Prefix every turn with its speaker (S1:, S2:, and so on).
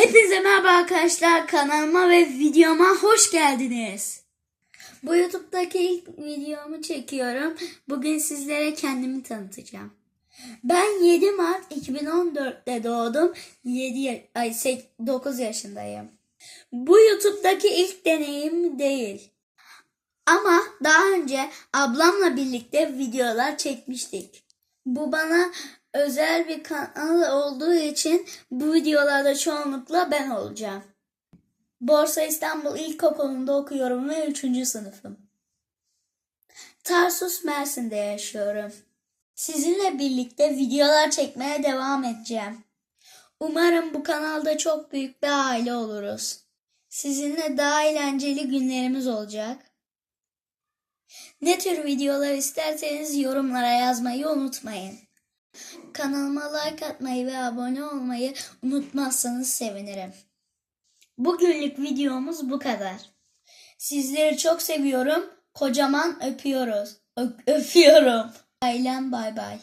S1: Hepinize merhaba arkadaşlar kanalıma ve videoma hoş geldiniz. Bu YouTube'daki ilk videomu çekiyorum. Bugün sizlere kendimi tanıtacağım. Ben 7 Mart 2014'te doğdum. 7 ay 9 yaşındayım. Bu YouTube'daki ilk deneyim değil. Ama daha önce ablamla birlikte videolar çekmiştik. Bu bana özel bir kanal olduğu için bu videolarda çoğunlukla ben olacağım. Borsa İstanbul İlkokulu'nda okuyorum ve 3. sınıfım. Tarsus Mersin'de yaşıyorum. Sizinle birlikte videolar çekmeye devam edeceğim. Umarım bu kanalda çok büyük bir aile oluruz. Sizinle daha eğlenceli günlerimiz olacak. Ne tür videolar isterseniz yorumlara yazmayı unutmayın. Kanalıma like atmayı ve abone olmayı unutmazsanız sevinirim. Bugünlük videomuz bu kadar. Sizleri çok seviyorum. Kocaman öpüyoruz. Ö- öpüyorum. Ailem bay bay.